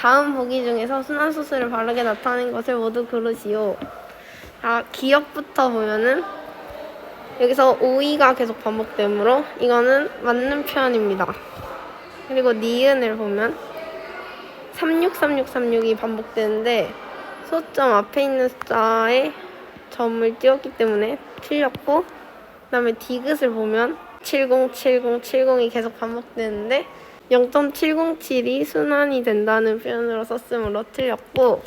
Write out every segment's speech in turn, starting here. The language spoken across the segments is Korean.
다음 보기 중에서 순환소수를 바르게 나타낸 것을 모두 고르시오. 자, 기억부터 보면은 여기서 오이가 계속 반복되므로 이거는 맞는 표현입니다. 그리고 니은을 보면 363636이 반복되는데 소점 앞에 있는 숫자에 점을 띄웠기 때문에 틀렸고 그 다음에 디귿을 보면 707070이 계속 반복되는데 0.707이 순환이 된다는 표현으로 썼으므로 틀렸고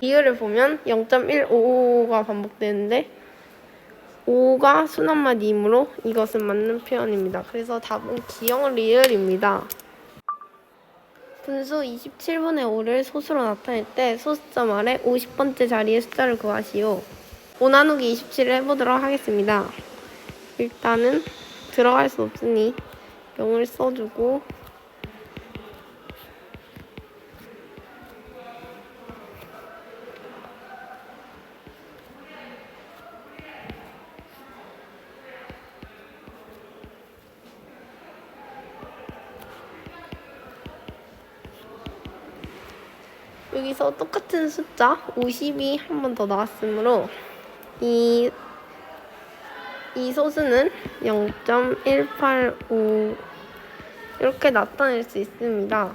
이유를 보면 0.155가 반복되는데 5가 순환마이므로 이것은 맞는 표현입니다. 그래서 답은 기억 리을입니다. 분수 27분의 5를 소수로 나타낼 때 소수점 아래 50번째 자리의 숫자를 구하시오. 5 나누기 27을 해보도록 하겠습니다. 일단은 들어갈 수 없으니 0을 써주고 여기서 똑같은 숫자 50이 한 번 더 나왔으므로 이, 이 소수는 0.185 이렇게 나타낼 수 있습니다.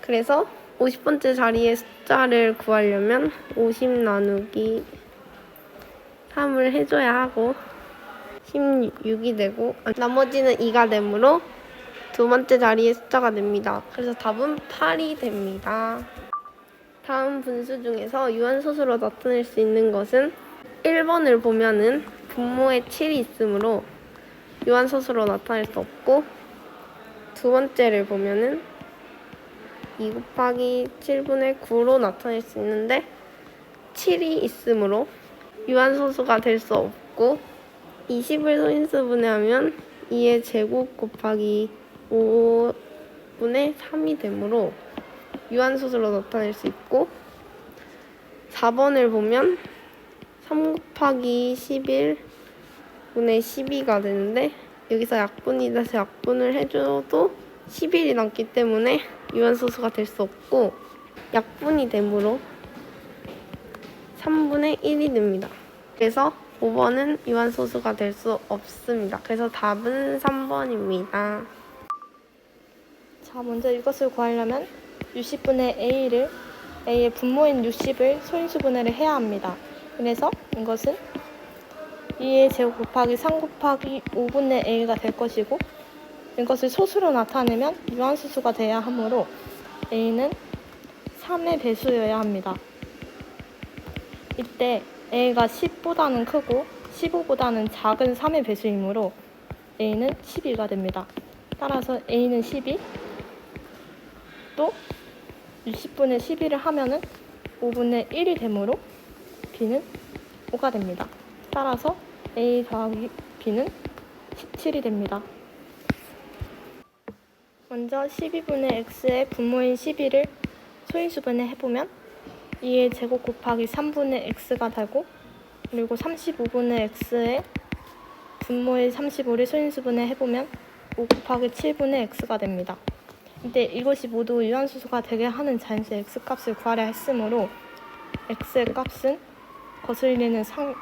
그래서 50번째 자리의 숫자를 구하려면 50 나누기 3을 해줘야 하고 16이 되고 나머지는 2가 되므로 두 번째 자리의 숫자가 됩니다. 그래서 답은 8이 됩니다. 다음 분수 중에서 유한소수로 나타낼 수 있는 것은 1번을 보면은 분모에 7이 있으므로 유한소수로 나타낼 수 없고 두 번째를 보면은 2 곱하기 7분의 9로 나타낼 수 있는데 7이 있으므로 유한소수가 될 수 없고 20을 소인수 분해하면 2의 제곱 곱하기 5분의 3이 되므로 유한소수로 나타낼 수 있고 4번을 보면 3 곱하기 11 분의 12가 되는데 여기서 약분이 다시 약분을 해줘도 11이 남기 때문에 유한소수가 될 수 없고 약분이 되므로 3분의 1이 됩니다. 그래서 5번은 유한소수가 될 수 없습니다. 그래서 답은 3번입니다. 자, 먼저 이것을 구하려면 60분의 a를 a의 분모인 60을 소인수 분해를 해야 합니다. 그래서 이것은 2의 제곱 곱하기 3 곱하기 5분의 a가 될 것이고 이것을 소수로 나타내면 유한수수가 돼야 하므로 a는 3의 배수여야 합니다. 이때 a가 10보다는 크고 15보다는 작은 3의 배수이므로 a는 12가 됩니다. 따라서 a는 12, 또 60분의 12를 하면은 5분의 1이 되므로 b는 5가 됩니다. 따라서 a 더하기 b는 17이 됩니다. 먼저 12분의 x의 분모인 12를 소인수분해 해보면 2의 제곱 곱하기 3분의 x가 되고 그리고 35분의 x의 분모의 35를 소인수분해 해보면 5 곱하기 7분의 x가 됩니다. 이때 이것이 모두 유한수수가 되게 하는 자연수 x값을 구하려 했으므로 x의 값은 거슬리는 상,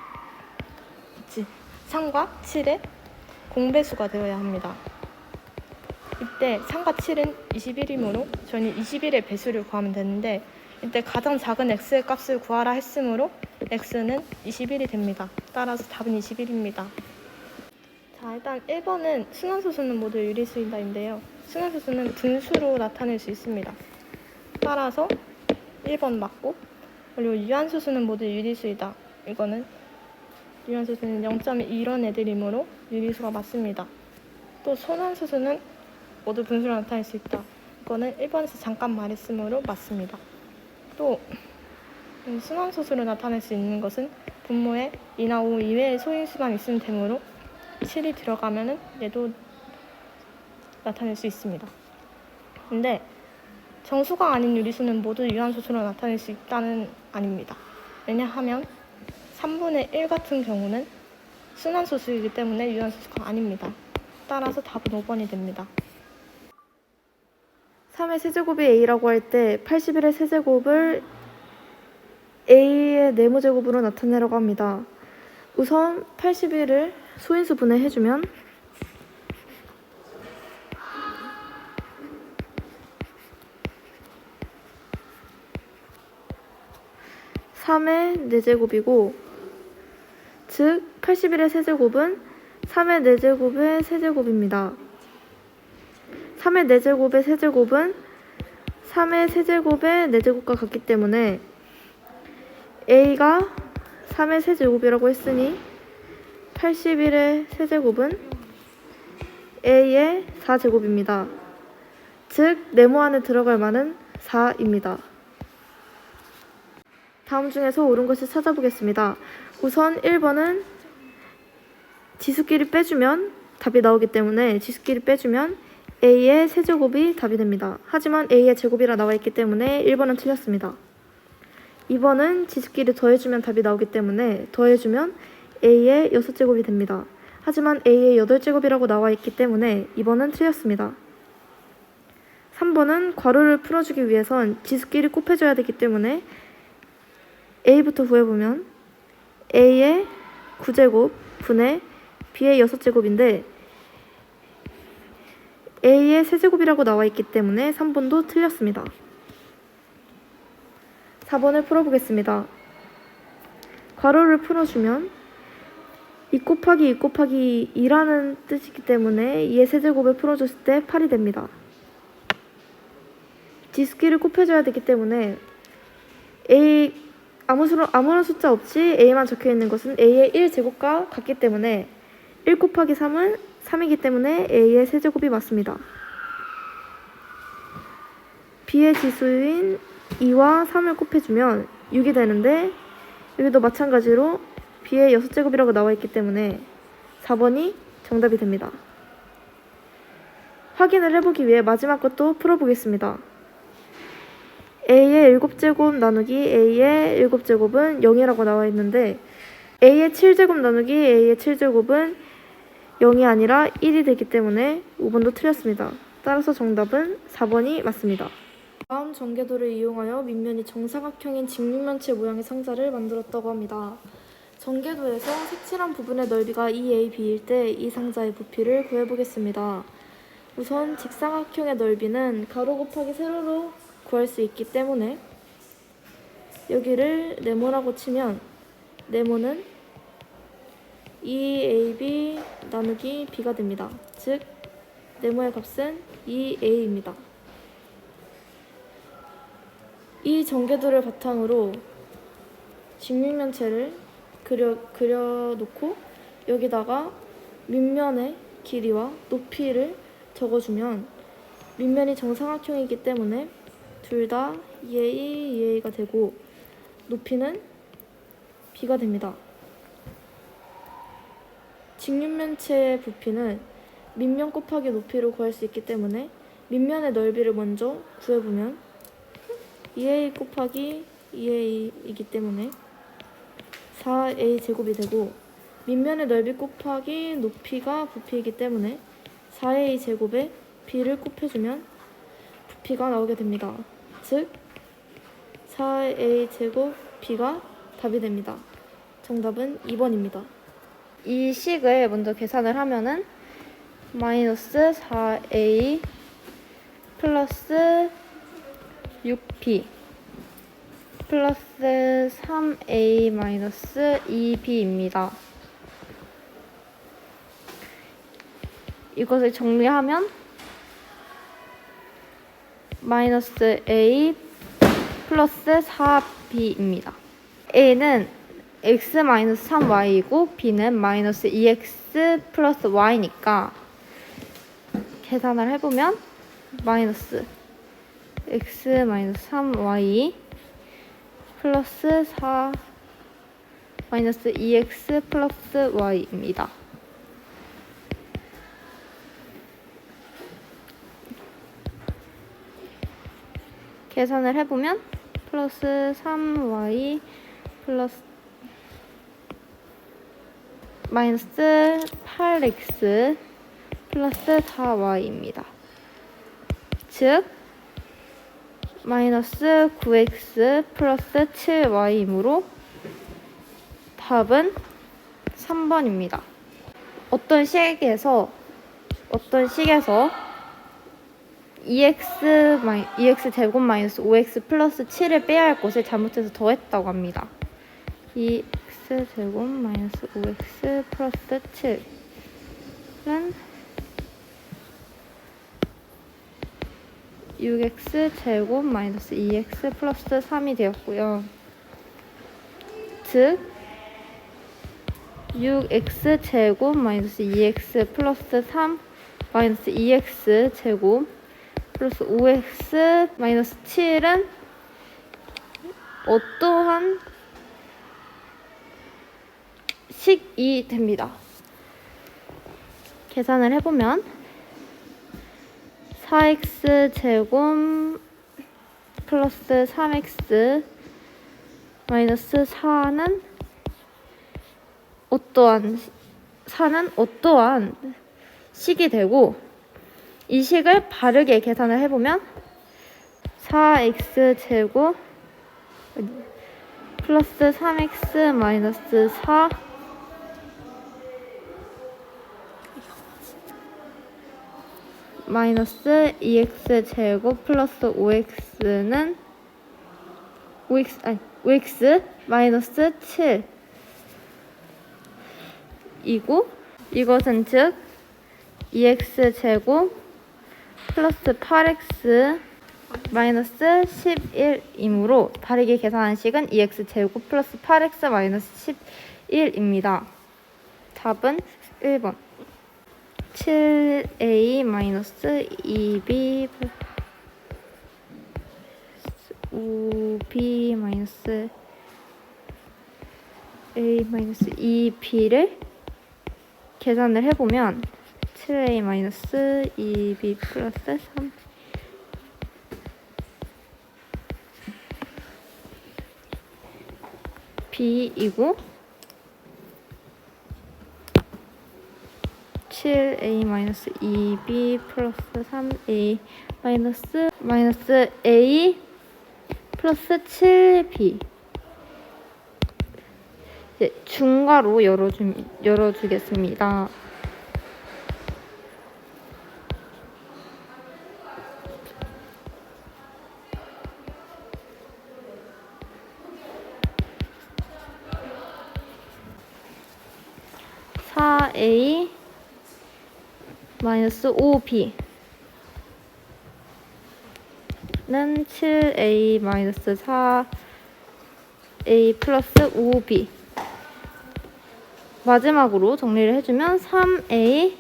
그치, 3과 7의 공배수가 되어야 합니다. 이때 3과 7은 21이므로 저희는 21의 배수를 구하면 되는데 이때 가장 작은 x의 값을 구하라 했으므로 x는 21이 됩니다. 따라서 답은 21입니다. 자, 일단 1번은 순환소수는 모두 유리수인다인데요. 순환소수는 분수로 나타낼 수 있습니다. 따라서 1번 맞고 그리고 유한소수는 모두 유리수이다. 이거는 유한소수는 0.2 이런 애들이므로 유리수가 맞습니다. 또 소난소수는 모두 분수로 나타낼 수 있다. 이거는 1번에서 잠깐 말했으므로 맞습니다. 또 음, 순환소수로 나타낼 수 있는 것은 분모에 2나 5 이외의 소인수만 있으면 되므로 7이 들어가면은 얘도 나타낼 수 있습니다. 근데 정수가 아닌 유리수는 모두 유한소수로 나타낼 수 있다는 아닙니다. 왜냐하면 3분의 1 같은 경우는 순환소수이기 때문에 유한소수가 아닙니다. 따라서 답은 5번이 됩니다. 3의 세제곱이 a라고 할 때 81의 세제곱을 a의 네모제곱으로 나타내라고 합니다. 우선 81을 소인수 분해해주면 3의 4제곱이고 즉 81의 세제곱은 3의 4제곱의 세제곱입니다. 3의 4제곱의 세제곱은 3의 세제곱의 4제곱과 같기 때문에 a가 3의 세제곱이라고 했으니 81의 세제곱은 a의 4제곱입니다. 즉 네모 안에 들어갈 만은 4입니다. 다음 중에서 옳은 것을 찾아보겠습니다. 우선 1번은 지수끼리 빼주면 답이 나오기 때문에 지수끼리 빼주면 a의 세제곱이 답이 됩니다. 하지만 a의 제곱이라 나와 있기 때문에 1번은 틀렸습니다. 2번은 지수끼리 더해주면 답이 나오기 때문에 더해주면 a의 6제곱이 됩니다. 하지만 a의 8제곱이라고 나와 있기 때문에 2번은 틀렸습니다. 3번은 괄호를 풀어주기 위해선 지수끼리 곱해줘야 되기 때문에 a부터 구해보면 a의 9제곱 분의 b의 6제곱인데 a의 세제곱이라고 나와 있기 때문에 3번도 틀렸습니다. 4번을 풀어보겠습니다. 괄호를 풀어주면 2 곱하기 2 곱하기 2라는 뜻이기 때문에 2의 세제곱을 풀어줬을 때 8이 됩니다. 지수끼를 곱해줘야 되기 때문에 a 아무 수 아무런 숫자 없이 a만 적혀 있는 것은 a의 1제곱과 같기 때문에 1 곱하기 3은 3이기 때문에 a의 세제곱이 맞습니다. b의 지수인 2와 3을 곱해주면 6이 되는데 여기도 마찬가지로 b의 6제곱이라고 나와 있기 때문에 4번이 정답이 됩니다. 확인을 해보기 위해 마지막 것도 풀어보겠습니다. a의 7제곱 나누기 a의 7제곱은 0이라고 나와 있는데 a의 7제곱 나누기 a의 7제곱은 0이 아니라 1이 되기 때문에 5번도 틀렸습니다. 따라서 정답은 4번이 맞습니다. 다음 전개도를 이용하여 밑면이 정사각형인 직육면체 모양의 상자를 만들었다고 합니다. 전개도에서 색칠한 부분의 넓이가 2AB일 때 이 상자의 부피를 구해보겠습니다. 우선 직사각형의 넓이는 가로 곱하기 세로로 구할 수 있기 때문에 여기를 네모라고 치면 네모는 2ab 나누기 b가 됩니다. 즉 네모의 값은 2a입니다. 이 전개도를 바탕으로 직육면체를 그려 그려놓고 여기다가 밑면의 길이와 높이를 적어주면 밑면이 정사각형이기 때문에 둘다 2a, 2a가 되고 높이는 b가 됩니다. 직육면체의 부피는 밑면 곱하기 높이로 구할 수 있기 때문에 밑면의 넓이를 먼저 구해보면 2a 곱하기 2a이기 때문에 4a 제곱이 되고 밑면의 넓이 곱하기 높이가 부피이기 때문에 4a 제곱에 b를 곱해주면 부피가 나오게 됩니다. 즉 4a 제곱 b가 답이 됩니다. 정답은 2번입니다. 이 식을 먼저 계산을 하면은 마이너스 4a 플러스 6b 플러스 3a 마이너스 2b입니다. 이것을 정리하면 마이너스 a 플러스 4b입니다. a는 x 마이너스 3y이고 b는 마이너스 2x 플러스 y니까 계산을 해보면 마이너스 x 마이너스 3y 플러스 4 마이너스 2x 플러스 y입니다. 계산을 해보면 플러스 3y 플러스 마이너스 8x 플러스 4y입니다. 즉 마이너스 9x 플러스 7y이므로 답은 3번입니다. 어떤 식에서 어떤 식에서 2x 마이 2x 제곱 마이너스 5x 플러스 7을 빼야 할 것을 잘못해서 더했다고 합니다. 2x 제곱 마이너스 5x 플러스 7은 6x 제곱 마이너스 2x 플러스 3이 되었고요. 즉 6x 제곱 마이너스 2x 플러스 3 마이너스 2x 제곱 플러스 5x 마이너스 7은 어떠한 식이 됩니다. 계산을 해보면 4x 제곱 플러스 3x 마이너스 4는 어떠한 4는 어떠한 식이 되고 이 식을 바르게 계산을 해보면 4x 제곱 플러스 3x 마이너스 4 마이너스 2x 제곱 플러스 5x는 5x 아니 5x 마이너스 7 이고 이것은 즉 2x 제곱 플러스 8x 마이너스 11이므로 다르게 계산한 식은 2x 제곱 플러스 8x 마이너스 11입니다. 답은 1번 7a 마이너스 2b 5b 마이너스 a 마이너스 2b를 계산을 해보면 7a 마이너스 2b 플러스 3 b이고 7a 마이너스 2b 플러스 3a 마이너스 마이너스 a 플러스 7b 이제 중괄호 열어주, 열어주겠습니다. 사 a 마이너스 5b 는 7a 마이너스 4a 플러스 5b 마지막으로 정리를 해주면 3a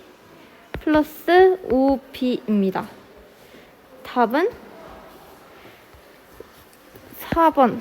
플러스 5b입니다. 답은 4번